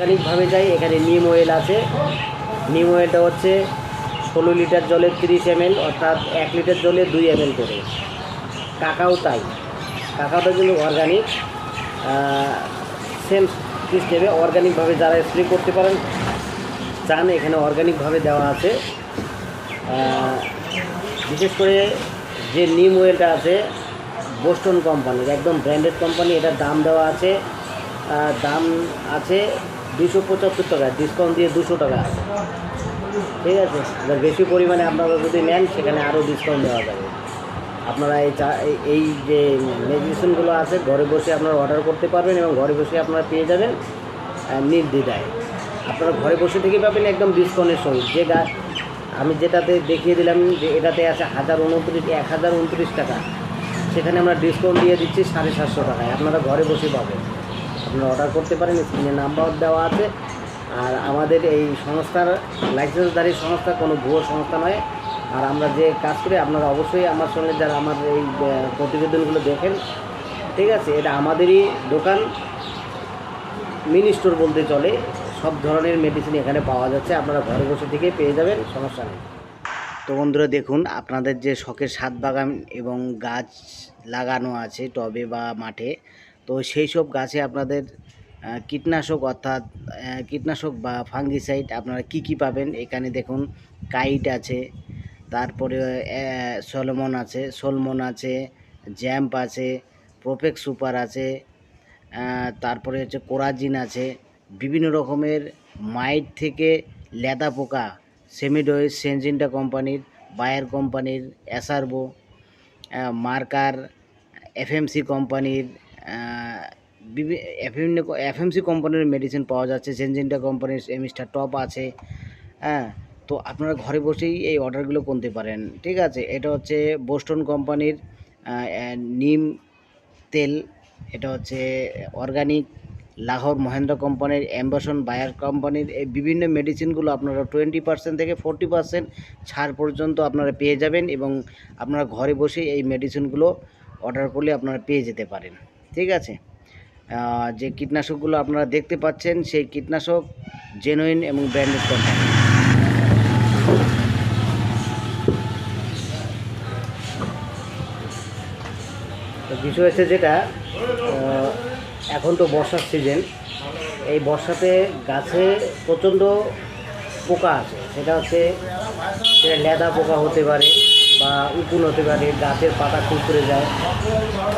অর্গানিকভাবে যাই, এখানে নিম অয়েল আছে। নিম অয়েলটা হচ্ছে ষোলো লিটার জলে তিরিশ এম অর্থাৎ এক লিটার জলে দুই এম করে। কাকাও তাই। কাকাওটা কিন্তু অর্গানিক সেম সিস্টেমে অর্গানিকভাবে যারা স্প্রে করতে পারেন, চান এখানে অর্গানিকভাবে দেওয়া আছে। বিশেষ করে যে নিম অয়েলটা আছে, বোস্টন কোম্পানির, একদম ব্র্যান্ডেড কোম্পানি, এটার দাম দেওয়া আছে। দাম আছে দুশো পঁচাত্তর টাকা ডিসকাউন্ট দিয়ে দুশো টাকা ঠিক আছে? এবার বেশি পরিমাণে আপনারা যদি নেন, সেখানে আরও ডিসকাউন্ট দেওয়া যাবে। আপনারা এই চা এই- যে মেডিসিনগুলো আছে, ঘরে বসে আপনারা অর্ডার করতে পারবেন এবং ঘরে বসে আপনারা পেয়ে যাবেন নির্দ্বিধায়। আপনারা ঘরে বসে থেকে পাবেন একদম ডিসকাউন্টের সহিত যে গা আমি যেটাতে দেখিয়ে দিলাম যে এটাতে আছে হাজার উনত্রিশ, এক হাজার উনত্রিশ টাকা। সেখানে আমরা ডিসকাউন্ট দিয়ে দিচ্ছি সাড়ে সাতশো টাকায়। আপনারা ঘরে বসে পাবেন। আপনারা অর্ডার করতে পারেন স্ক্রিনে নাম্বার দেওয়া আছে। আর আমাদের এই সংস্থার লাইসেন্সধারী সংস্থা কোনো ভুয়ো সংস্থা নয়। আর আমরা যে কাজ করি, আপনারা অবশ্যই আমার সঙ্গে যারা আমার এই প্রতিবেদনগুলো দেখেন, ঠিক আছে? এটা আমাদেরই দোকান মিনি স্টোর বলতে চলে। সব ধরনের মেডিসিন এখানে পাওয়া যাচ্ছে। আপনারা ঘরে বসে থেকে পেয়ে যাবেন, সমস্যা নেই। তো বন্ধুরা, দেখুন, আপনাদের যে শখের সাত বাগান এবং গাছ লাগানো আছে টবে বা মাঠে তো সেই সব গাছে আপনাদের কীটনাশক অর্থাৎ কীটনাশক বা ফাঙ্গিসাইড আপনারা কি কি পাবেন? এখানে দেখুন, কাইট আছে, তারপরে সলমন আছে সলমন আছে, জ্যাম্প আছে প্রোপেক সুপার আছে তারপরে হচ্ছে কোরাজিন আছে, বিভিন্ন রকমের মাইট থেকে লেদা পোকা সেমিডোয়েস সেনজিনটা কোম্পানির, বায়ার কোম্পানির, অ্যাসারবো মার্কার, এফএমসি কোম্পানির বিভিন্ন এফএমসি কোম্পানির মেডিসিন পাওয়া যাচ্ছে সেনজিনটা কোম্পানির এমিস্টার টপ আছে। হ্যাঁ তো আপনারা ঘরে বসেই এই অর্ডারগুলো করতে পারেন, ঠিক আছে? এটা হচ্ছে বোস্টন কোম্পানির নিম তেল, এটা হচ্ছে অর্গানিক লাহোর মহেন্দ্র কোম্পানির, অ্যাম্বাসন বায়ার কোম্পানির, এই বিভিন্ন মেডিসিনগুলো আপনারা টোয়েন্টি পার্সেন্ট থেকে ফোরটি পার্সেন্ট ছাড় পর্যন্ত আপনারা পেয়ে যাবেন এবং আপনারা ঘরে বসে এই মেডিসিনগুলো অর্ডার করলে আপনারা পেয়ে যেতে পারেন। ঠিক আছে? যে কীটনাশকগুলো আপনারা দেখতে পাচ্ছেন, সেই কীটনাশক জেনুইন এবং ব্র্যান্ডেড কোম্পানি তো বিষয় হচ্ছে যেটা এখন তো বর্ষার সিজন এই বর্ষাতে গাছে প্রচণ্ড পোকা আছে। সেটা হচ্ছে, সেটা লেদা পোকা হতে পারে বা উকুন হতে পারে, গাছের পাতা কুকুরে যায়,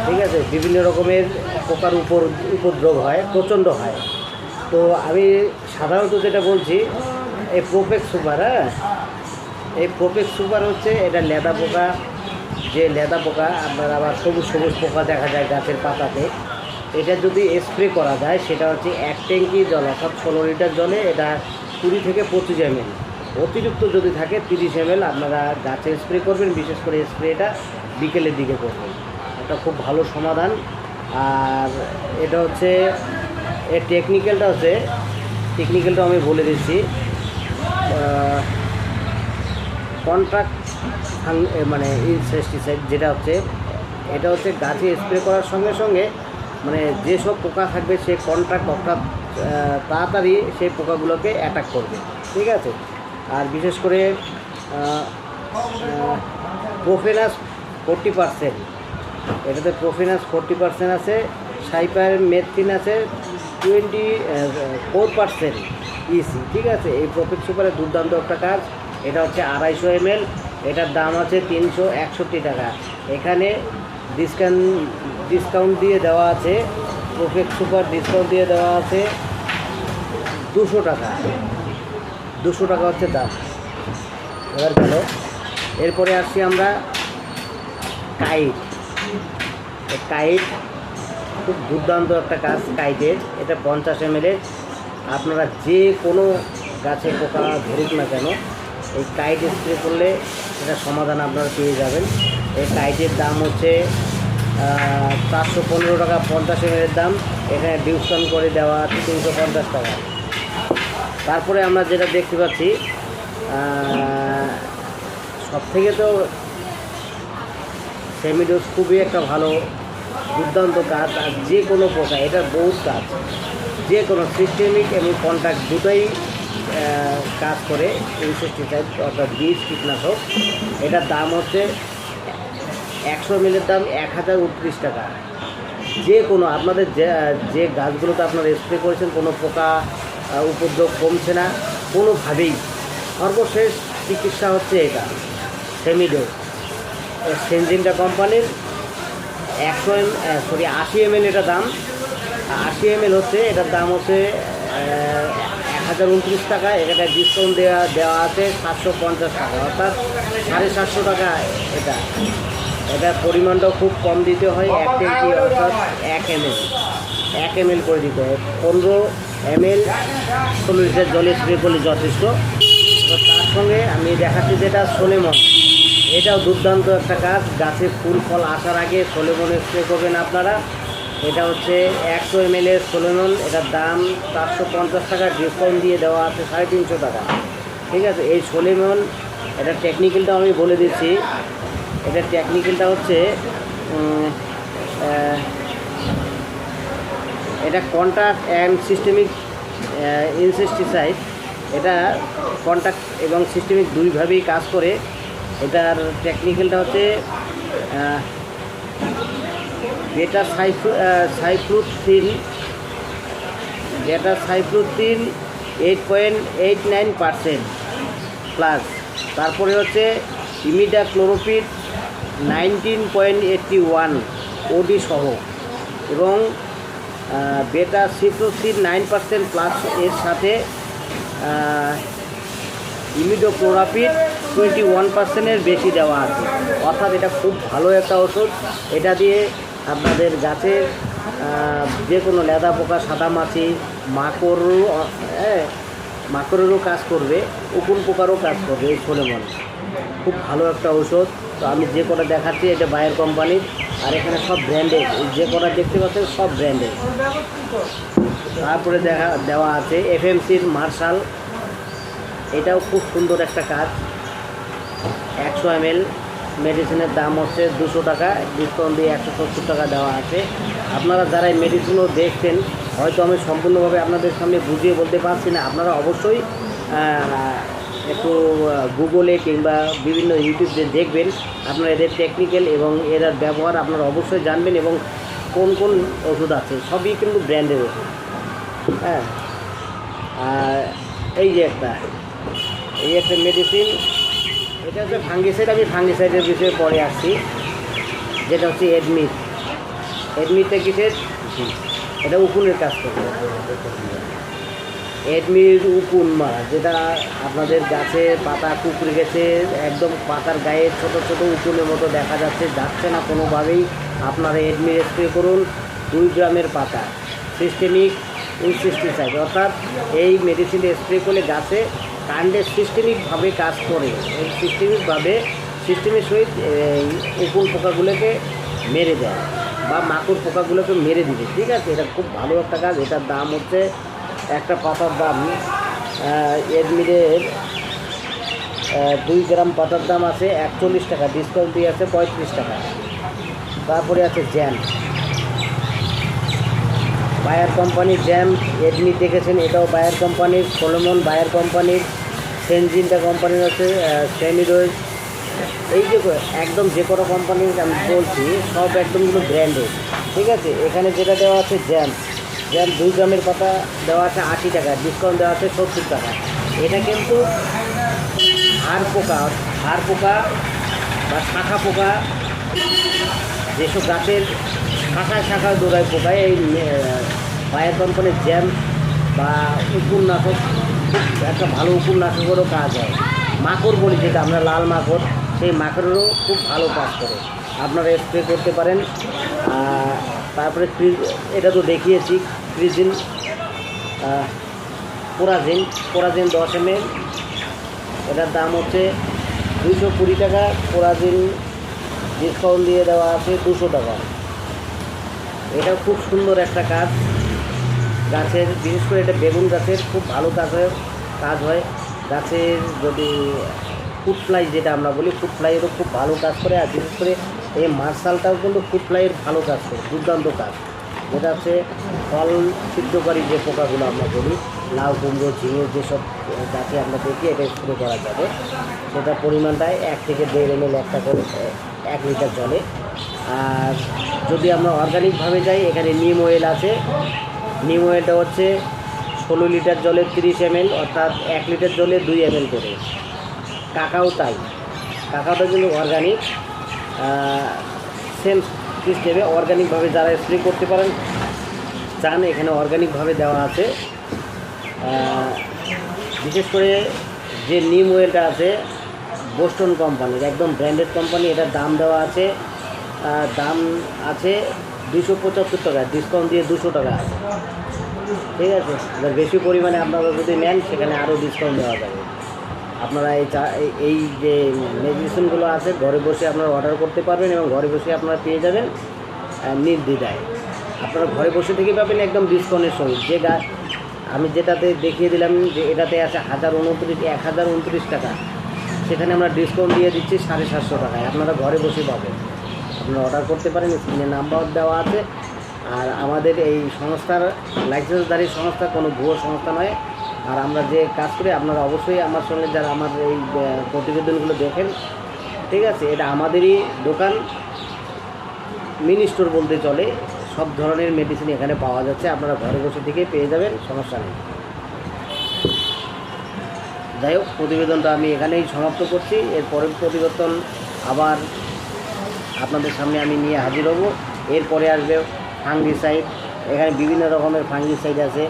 ঠিক আছে? বিভিন্ন রকমের পোকার উপর, উপদ্রব হয়, প্রচণ্ড হয়। তো আমি সাধারণত যেটা বলছি, এই প্রোপেক্স সুপার হ্যাঁ? এই প্রোপেক্স সুপার হচ্ছে এটা লেদা পোকা। যে লেদা পোকা, আপনার আবার সবুজ সবুজ পোকা দেখা যায় গাছের পাতাতে। এটা যদি স্প্রে করা যায়, সেটা হচ্ছে এক ট্যাঙ্কি জল, অর্থাৎ ষোলো লিটার জলে এটা কুড়ি থেকে পঁচিশ এম অতিরিক্ত যদি থাকে তিরিশ এম আপনারা গাছে স্প্রে করবেন, বিশেষ করে স্প্রেটা বিকেলের দিকে করবেন। এটা খুব ভালো সমাধান। আর এটা হচ্ছে, এর টেকনিক্যালটা হচ্ছে টেকনিক্যালটা আমি বলে দিচ্ছি। কন্ট্রাক্ট মানে ইনসেস্টিসাইড যেটা হচ্ছে, এটা হচ্ছে গাছে স্প্রে করার সঙ্গে সঙ্গে মানে যেসব পোকা থাকবে সে কন্ট্রাক্ট অর্থাৎ তাড়াতাড়ি সেই পোকাগুলোকে অ্যাটাক করবে। ঠিক আছে? আর বিশেষ করে প্রোফেনাস ফোরটি পার্সেন্ট। এটাতে প্রোফেনাস ফোরটি পার্সেন্ট আছে, সাইপার মেথিন আছে, টোয়েন্টি ফোর পার্সেন্ট ইসি ঠিক আছে? এই প্রফিট সুপারের দুর্দান্ত একটা কাজ। এটা হচ্ছে আড়াইশো এমএল, এটার দাম আছে তিনশো একষট্টি টাকা। এখানে ডিসকাউন্ট ডিসকাউন্ট দিয়ে দেওয়া আছে প্রফিট সুপার ডিসকাউন্ট দিয়ে দেওয়া আছে দুশো টাকা। দুশো টাকা হচ্ছে দাম। এবার গেল। এরপরে আসছি আমরা কাইট। কাইট খুব দুর্দান্ত একটা কাজ কাইটের। এটা পঞ্চাশ এম আপনারা যে কোনো গাছে পোকা ধরুক না কেন, এই কাইট স্প্রে করলে এটা সমাধান আপনারা পেয়ে যাবেন। এই কাইটের দাম হচ্ছে চারশো পনেরো টাকা পঞ্চাশ এম দাম। এখানে ডিসকাউন্ট করে দেওয়া আছে তিনশো পঞ্চাশ টাকা। তারপরে আমরা যেটা দেখতে পাচ্ছি সব থেকে তো সেমিডোজ খুবই একটা ভালো দুর্দান্ত কাজ, আর যে কোনো পোকা এটার বহুত কাজ। যে কোনো সিস্টেমিক এবং কন্ট্যাক্ট দুটোই কাজ করে ইনসেকটিসাইড অর্থাৎ বীজ কীটনাশক। এটার দাম হচ্ছে একশো মিলের দাম এক হাজার উনত্রিশ টাকা। যে কোনো, আপনাদের যে যে গাছগুলোতে আপনারা স্প্রে করেছেন, কোনো পোকা উপদ্রব কমছে না। কোনোভাবেই। সর্বশেষ চিকিৎসা হচ্ছে এটা সেমিডো সেনজিনটা কোম্পানির একশো এম সরি আশি এম এল এটা দাম। আশি এম এল হচ্ছে, এটার দাম হচ্ছে এক হাজার উনত্রিশ টাকা। এটা ডিসকাউন্ট দেওয়া দেওয়া আছে সাতশো পঞ্চাশ টাকা, অর্থাৎ সাড়ে সাতশো টাকা এটা। এটার পরিমাণটাও খুব কম দিতে হয়, এক কেজি, অর্থাৎ এক এম এল এক এম এল করে দিতে হয়। পনেরো এম এল ষোলো লিটার জলে স্প্রে করলে যথেষ্ট। তো তার সঙ্গে আমি দেখাচ্ছি যেটা সোলেমন। এটাও দুর্দান্ত একটা কাজ। গাছে ফুল ফল আসার আগে সোলেমন স্প্রে করবেন আপনারা। এটা হচ্ছে একশো এম এল এর সোলেমন। এটার দাম চারশো পঞ্চাশ টাকা। ডিসকাউন্ট দিয়ে দেওয়া আছে সাড়ে তিনশো টাকা। ঠিক আছে, এই সোলেমন, এটা টেকনিক্যালটা আমি বলে দিচ্ছি। এটা টেকনিক্যালটা হচ্ছে এটা কন্ট্রাক্ট অ্যান্ড সিস্টেমিক ইনসেস্টিসাইড এটা কন্ট্রাক্ট এবং সিস্টেমিক দুইভাবেই কাজ করে। এটার টেকনিক্যালটা হচ্ছে বেটা সাইফ্রু cyfluthrin beta cyfluthrin eight point eight nine percent plus তারপরে হচ্ছে imidacloprid nineteen point eighty one OD সহ। এবং বেটা সিপ্রোসিড নাইন পার্সেন্ট প্লাস এর সাথে ইমিডোক্লোরাপিড টোয়েন্টি ওয়ান পার্সেন্টের বেশি দেওয়া আছে। অর্থাৎ এটা খুব ভালো একটা ওষুধ। এটা দিয়ে আপনাদের আহ, যে কোনো লেদা পোকা সাদা মাছি মাকড়ও হ্যাঁ মাকড়েরও কাজ করবে উকুন পোকারও কাজ করবে এই সোলেমন খুব ভালো একটা ঔষধ তো আমি যে কটা দেখাচ্ছি এটা বায়ার কোম্পানির আর এখানে সব ব্র্যান্ডের যে কটা দেখতে পাচ্ছেন সব ব্র্যান্ডের তারপরে দেখা, দেওয়া আছে এফএমসির মার্শাল এটাও খুব সুন্দর একটা কাজ। একশো এম মেডিসিনের দাম হচ্ছে দুশো টাকা ডিসকাউন্ট দিয়ে একশো সত্তর টাকা দেওয়া আছে। আপনারা যারা এই মেডিসিনও দেখছেন, হয়তো আমি সম্পূর্ণভাবে আপনাদের সামনে বুঝিয়ে বলতে পারছি না। আপনারা অবশ্যই একটু গুগলে কিংবা বিভিন্ন ইউটিউবে দেখবেন। আপনারা এদের টেকনিক্যাল এবং এর ব্যবহার আপনারা অবশ্যই জানবেন এবং কোন কোন ওষুধ আছে, সবই কিন্তু ব্র্যান্ডের ওষুধ। হ্যাঁ? আর এই যে একটা, এই একটা মেডিসিন এটা হচ্ছে ফাঙ্গিসাইড আমি ফাঙ্গিসাইডের বিষয়ে পরে আসছি। যেটা হচ্ছে এডমিট এডমিটটা কিসের? এটা উকুনের কাজ করবে। এডমিট উকুন মারা যেটা আপনাদের গাছে পাতা কুকড়ে গেছে, একদম পাতার গায়ে ছোট ছোট উকুনের মতো দেখা যাচ্ছে যাচ্ছে না কোনোভাবেই। আপনারা এডমিট স্প্রে করুন, দুই গ্রামের পাতা সিস্টেমিক ইনসিস্টিসাইড অর্থাৎ এই মেডিসিন স্প্রে করলে গাছে কাণ্ডে সিস্টেমিকভাবে কাজ করে। এই সিস্টেমিকভাবে সিস্টেমের সহিত উকুন পোকাগুলোকে মেরে দেয় বা মাকড় পোকাগুলোকে মেরে দিবে, ঠিক আছে? এটা খুব ভালো একটা কাজ, এটার দাম হচ্ছে একটা পাতার দাম এডমিটের দুই গ্রাম পাতার দাম আছে একচল্লিশ টাকা, ডিসকাউন্ট দিয়ে আছে পঁয়ত্রিশ টাকা। তারপরে আছে জ্যাম। বায়ার কোম্পানির জ্যাম, এডমি দেখেছেন, এটাও বায়ার কোম্পানির সোলোমন বায়ার কোম্পানির, সেনজিনটা কোম্পানির হচ্ছে সেমিডোজ এই যে একদম যে কোনো কোম্পানির আমি বলছি, সব একদমগুলো ব্র্যান্ডেড ঠিক আছে? এখানে যেটা দেওয়া আছে জ্যাম। জ্যাম দুই গ্রামের পাতা দেওয়া আছে আশি টাকা, ডিসকাউন্ট দেওয়া আছে সত্তর টাকা। এটা কিন্তু হাড় পোকা হাড় পোকা বা শাখা পোকা, যেসব গাছের শাখায় শাখায় দৌড়ায় পোকায়, এই পায়ের কোম্পানির জ্যাম বা উপন্যাসক, একটা ভালো উপন্যাসকেরও কাজ হয়। মাকড় বলি যেটা, আমরা লাল মাকড়, সেই মাকড়েরও খুব ভালো কাজ করে। আপনারা স্প্রে করতে পারেন। তারপরে এটা তো দেখিয়েছি ক্রিজিন পোরাজিন কোরাজিন দশ এম এটার দাম হচ্ছে দুশো কুড়ি টাকা কোরাজিন ডিসকাউন্ট দিয়ে দেওয়া আছে দুশো টাকা। এটা খুব সুন্দর একটা কাজ। গাছের, বিশেষ করে এটা বেগুন গাছের, খুব ভালো কাজ হয় কাজ হয়। গাছের যদি ফুড ফ্লাই যেটা আমরা বলি ফুড ফ্লাইয়েরও খুব ভালো কাজ করে, আর বিশেষ করে এই মার্শালটাও কিন্তু ফুড ফ্লাইয়ের ভালো কাজ করে, দুর্দান্ত কাজ। যেটা হচ্ছে ফল সিদ্ধকারী যে পোকাগুলো আমরা করি লাউ কুমড়ো, ঝিঙে যেসব গাছে আমরা দেখি, এটা স্প্রে করা যাবে। সেটার পরিমাণটাই এক থেকে দেড় এম এল একটা করে এক লিটার জলে। আর যদি আমরা অর্গানিকভাবে যাই, এখানে নিম অয়েল আছে। নিম অয়েলটা হচ্ছে ষোলো লিটার জলে তিরিশ এম অর্থাৎ এক লিটার জলে দুই এম করে। কাকাও তাই। কাকাটা কিন্তু অর্গানিক। সেম সিস্টেমে অর্গানিকভাবে যারা স্প্রে করতে পারেন, চান এখানে অর্গানিকভাবে দেওয়া আছে। বিশেষ করে যে নিম ওয়েলটা আছে বোস্টন কোম্পানির একদম ব্র্যান্ডেড কোম্পানি এটার দাম দেওয়া আছে। দাম আছে দুশো পঁচাত্তর টাকা ডিসকাউন্ট দিয়ে দুশো টাকা আছে। ঠিক আছে? বেশি পরিমাণে আপনারা যদি নেন, সেখানে আরও ডিসকাউন্ট দেওয়া যাবে। আপনারা এই চা এই- যে মেডিসিনগুলো আছে, ঘরে বসে আপনারা অর্ডার করতে পারবেন এবং ঘরে বসে আপনারা পেয়ে যাবেন নির্দ্বিধায়। আপনারা ঘরে বসে থেকে পাবেন একদম ডিসকাউন্টের সঙ্গে। যে গাছ আমি যেটাতে দেখিয়ে দিলাম যে এটাতে আছে হাজার উনত্রিশ, এক হাজার উনত্রিশ টাকা। সেখানে আমরা ডিসকাউন্ট দিয়ে দিচ্ছি সাড়ে সাতশো টাকায়। আপনারা ঘরে বসে পাবেন। আপনারা অর্ডার করতে পারেন, স্ক্রিনে নাম্বার দেওয়া আছে। আর আমাদের এই সংস্থার লাইসেন্সধারী সংস্থা কোনো ভুয়ো সংস্থা নয়। আর আমরা যে কাজ করি, আপনারা অবশ্যই আমার সঙ্গে যারা আমার এই প্রতিবেদনগুলো দেখেন, ঠিক আছে? এটা আমাদেরই দোকান, মিনি স্টোর বলতে চলে, সব ধরনের মেডিসিন এখানে পাওয়া যাচ্ছে, আপনারা ঘরে বসে থেকে পেয়ে যাবেন, সমস্যা নেই। যাই হোক, প্রতিবেদনটা আমি এখানেই সমাপ্ত করছি, এর পরের প্রতিবেদন আবার আপনাদের সামনে আমি নিয়ে হাজির হব। এরপরে আসবে ফাঙ্গিসাইড এখানে বিভিন্ন রকমের ফাঙ্গিসাইড আছে।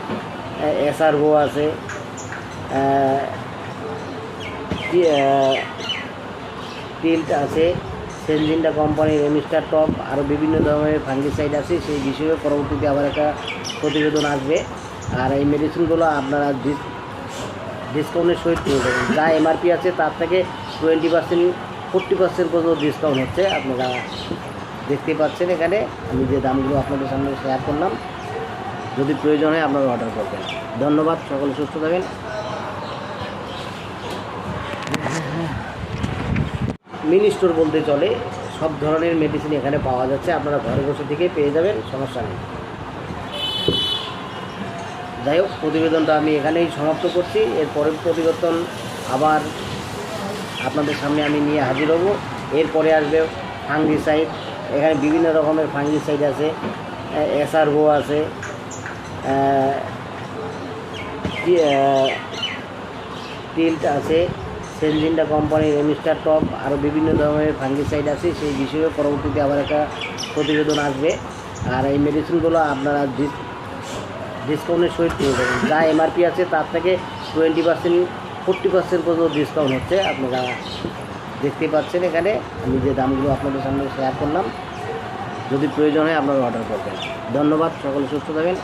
এসআরও আছে টিল্ট আছে সেনজিন্ডা কোম্পানির এমিস্টার টপ, আরও বিভিন্ন ধরনের ফাঙ্গিসাইড আছে, সেই বিষয়ে পরবর্তীতে আবার একটা প্রতিবেদন আসবে। আর এই মেডিসিনগুলো আপনারা ডিসকাউন্টের সহিত পেয়ে যাবেন। যা এমআরপি আছে, তার থেকে টোয়েন্টি পার্সেন্ট ফোর্টি পার্সেন্ট পর্যন্ত ডিসকাউন্ট হচ্ছে, আপনারা দেখতে পাচ্ছেন এখানে। আমি যে দামগুলো আপনাদের সামনে শেয়ার করলাম যদি প্রয়োজন হয় আপনারা অর্ডার করবেন। ধন্যবাদ, সকলে সুস্থ থাকেন মিনি স্টোর বলতে চলে, সব ধরনের মেডিসিন এখানে পাওয়া যাচ্ছে, আপনারা ঘরে বসে থেকে পেয়ে যাবেন, সমস্যা নেই। যাই হোক, প্রতিবেদনটা আমি এখানেই সমাপ্ত করছি। এর পরের প্রতিবেদন আবার আপনাদের সামনে আমি নিয়ে হাজির হব। এরপরে আসবে ফাঙ্গিসাইড এখানে বিভিন্ন রকমের ফাঙ্গিসাইড আছে এসআরও আছে টিল্ট আছে। সেনজিন্ডা কোম্পানির এমিস্টার টপ আরও বিভিন্ন ধরনের ফাঙ্গিসাইড আছে। সেই বিষয়ে পরবর্তীতে আবার একটা প্রতিবেদন আসবে। আর এই মেডিসিনগুলো আপনারা ডিসকাউন্টের সহিত পেয়ে যাবেন যা এমআরপি আছে, তার থেকে টোয়েন্টি পার্সেন্ট ফোর্টি পার্সেন্ট পর্যন্ত ডিসকাউন্ট হচ্ছে। আপনারা দেখতে পাচ্ছেন এখানে। আমি যে দামগুলো আপনাদের সামনে শেয়ার করলাম, যদি প্রয়োজন হয় আপনারা অর্ডার করবেন। ধন্যবাদ। সকলে সুস্থ থাকবেন।